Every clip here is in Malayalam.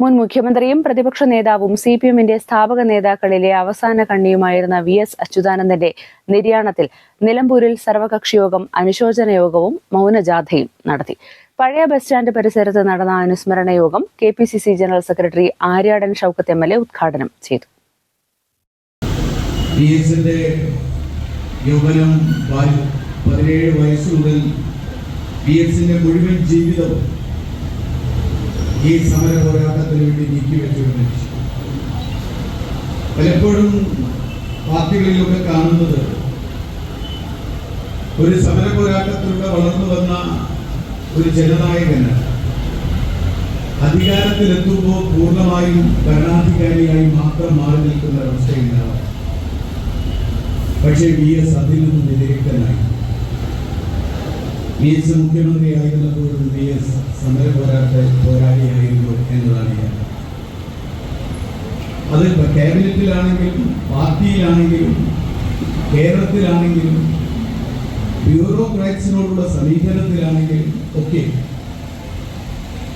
മുൻ മുഖ്യമന്ത്രിയും പ്രതിപക്ഷ നേതാവും സി പി എമ്മിന്റെ സ്ഥാപക നേതാക്കളിലെ അവസാന കണ്ണിയുമായിരുന്ന വി എസ് അച്യുതാനന്ദന്റെ നിര്യാണത്തിൽ നിലമ്പൂരിൽ സർവകക്ഷിയോഗം അനുശോചന യോഗവും മൗനജാഥയും നടത്തി. പഴയ ബസ് സ്റ്റാൻഡ് പരിസരത്ത് നടന്ന അനുസ്മരണ യോഗം K P C C general secretary Aryadan Shoukath M L A ഉദ്ഘാടനം ചെയ്തു. പതിനേഴ് വയസ്സ് മുതൽ പി എസിന്റെ മുഴുവൻ ജീവിതവും ഈ സമര പോരാട്ടത്തിന് വേണ്ടി നീക്കിവെച്ചുകൊണ്ട് പലപ്പോഴും പാർട്ടികളിലൊക്കെ കാണുന്നത് ഒരു സമര പോരാട്ടത്തിലൂടെ വളർന്നു വന്ന ഒരു ജനനായകന് അധികാരത്തിലെത്തുമ്പോൾ പൂർണമായും ഭരണാധികാരിയായി മാത്രം മാറി നിൽക്കുന്ന ഒരവസ്ഥയുണ്ടാവും. പക്ഷേ വി എസ് അതിൽ നിന്നും വ്യതിരിക്തനായി. വി എസ് മുഖ്യമന്ത്രിയായിരുന്നപ്പോഴും വി എസ് സമര പോരാട്ട പോരാളിയായിരുന്നു എന്നതാണ് ഞാൻ അത് ക്യാബിനറ്റിലാണെങ്കിലും പാർട്ടിയിലാണെങ്കിലും കേരളത്തിലാണെങ്കിലും ബ്യൂറോക്രാറ്റ്സിനോടുള്ള സമീപനത്തിലാണെങ്കിലും ഒക്കെ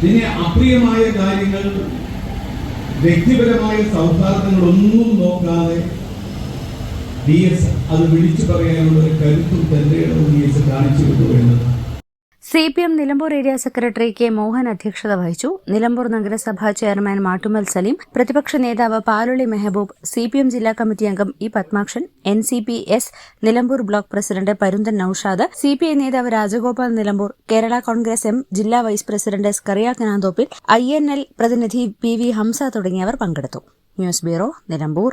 പിന്നെ അപ്രിയമായ കാര്യങ്ങൾ വ്യക്തിപരമായ സൗഹാർദ്ദങ്ങളൊന്നും നോക്കാതെ ഡി എസ് അത് വിളിച്ചു പറയാനുള്ള ഒരു കരുത്തും തന്റെ ഡി എസ് കാണിച്ചിരുന്നു എന്നത് C P M Nilambur area secretary K Mohan അധ്യക്ഷത വഹിച്ചു. നിലമ്പൂർ നഗരസഭാ ചെയർമാൻ മാട്ടുമൽ സലീം പ്രതിപക്ഷ നേതാവ് Paluli Mehboob C P M ജില്ലാ കമ്മിറ്റി അംഗം E Padmakshan N C P S Nilambur block president Parunthan Naushad C P I നേതാവ് രാജഗോപാൽ നിലമ്പൂർ കേരള കോൺഗ്രസ് എം ജില്ലാ vice president Skaria Kananthoppil I N L പ്രതിനിധി പി വി ഹംസ തുടങ്ങിയവർ പങ്കെടുത്തു. News bureau Nilambur.